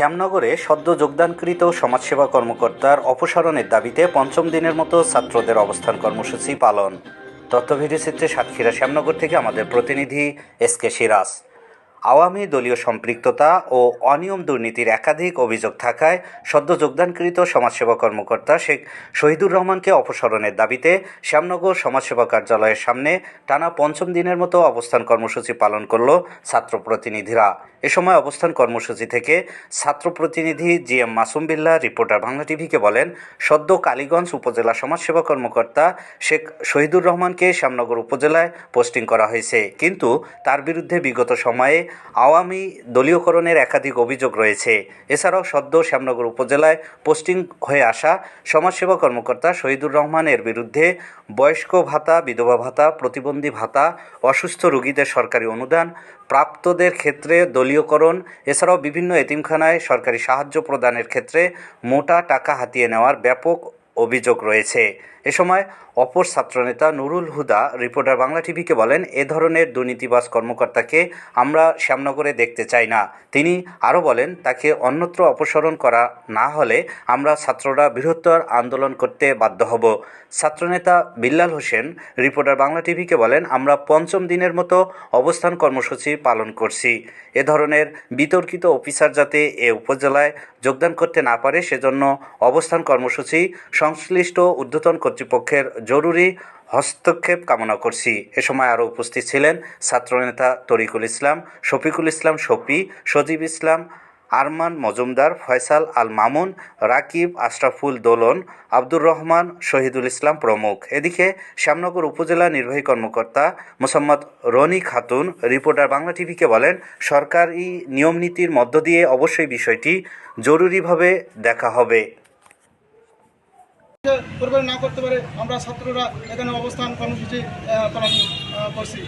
শ্যামনগরে সদ্য যোগদানকৃত সমাজসেবা কর্মকর্তার অপসারণের দাবিতে পঞ্চম দিনের মতো ছাত্রদের অবস্থান কর্মসূচি পালন। তথ্যভিডিওচিত্রে সাতক্ষীরা শ্যামনগর থেকে আমাদের প্রতিনিধি এস কে সিরাজ। আওয়ামী দলীয় সম্পৃক্ততা ও অনিয়ম দুর্নীতির একাধিক অভিযোগ থাকায় সদ্য যোগদানকৃত সমাজসেবা কর্মকর্তা শেখ শহীদুর রহমানকে অপসারণের দাবিতে শ্যামনগর সমাজসেবা কার্যালয়ের সামনে টানা পঞ্চম দিনের মতো অবস্থান কর্মসূচি পালন করল ছাত্র প্রতিনিধিরা এ সময় অবস্থান কর্মসূচি থেকে ছাত্র প্রতিনিধি G M Masum Billah reporter Bangla টিভিকে বলেন, সদ্য কালীগঞ্জ উপজেলা সমাজসেবা কর্মকর্তা শেখ শহীদুর রহমানকে শ্যামনগর উপজেলায় পোস্টিং করা হয়েছে। কিন্তু তার বিরুদ্ধে বিগত সময়ে আওয়ামী দলীয়করণের একাধিক অভিযোগ রয়েছে। এছাড়াও সদ্য শ্যামনগর উপজেলায় পোস্টিং হয়ে আসা সমাজসেবা কর্মকর্তা শহীদুর রহমানের বিরুদ্ধে বয়স্ক ভাতা, বিধবা ভাতা, প্রতিবন্ধী ভাতা, অসুস্থ রোগীদের সরকারি অনুদান, প্রাপ্তদের ক্ষেত্রে দলীয়করণ, এছাড়াও বিভিন্ন এতিমখানায় সরকারি সাহায্য প্রদানের ক্ষেত্রে মোটা টাকা হাতিয়ে নেওয়ার ব্যাপক অভিযোগ রয়েছে। এ সময় অপর ছাত্রনেতা নুরুল হুদা রিপোর্টার বাংলা টিভিকে বলেন, এ ধরনের দুর্নীতিবাজ কর্মকর্তাকে আমরা শ্যামনগরে দেখতে চাই না। তিনি আরও বলেন, তাকে অন্যত্র অপসারণ করা না হলে আমরা ছাত্ররা বৃহত্তর আন্দোলন করতে বাধ্য হব। ছাত্রনেতা বিল্লাল হোসেন রিপোর্টার বাংলা টিভিকে বলেন, আমরা পঞ্চম দিনের মতো অবস্থান কর্মসূচি পালন করছি। এ ধরনের বিতর্কিত অফিসার যাতে এ উপজেলায় যোগদান করতে না পারে, সেজন্য অবস্থান কর্মসূচি সংশ্লিষ্ট ঊর্ধ্বতন কর্তৃপক্ষের জরুরি হস্তক্ষেপ কামনা করছি। এ সময় আরও উপস্থিত ছিলেন ছাত্রনেতা তরিকুল ইসলাম, শফিকুল ইসলাম শফি, সজীব ইসলাম, আরমান মজুমদার, ফয়সাল আল মামুন, রাকিব আশরাফুল দোলন, আব্দুর রহমান, শহীদুল ইসলাম প্রমুখ। এদিকে শ্যামনগর উপজেলা নির্বাহী কর্মকর্তা মোসাম্মদ রনি খাতুন, রিপোর্টার বাংলা টিভিকে বলেন, সরকারি নিয়মনীতির মধ্য দিয়ে অবশ্যই বিষয়টি জরুরিভাবে দেখা হবে। করবে না করতে পারে আমরা ছাত্ররা এখানে অবস্থান কর্মসূচি পালন করছি।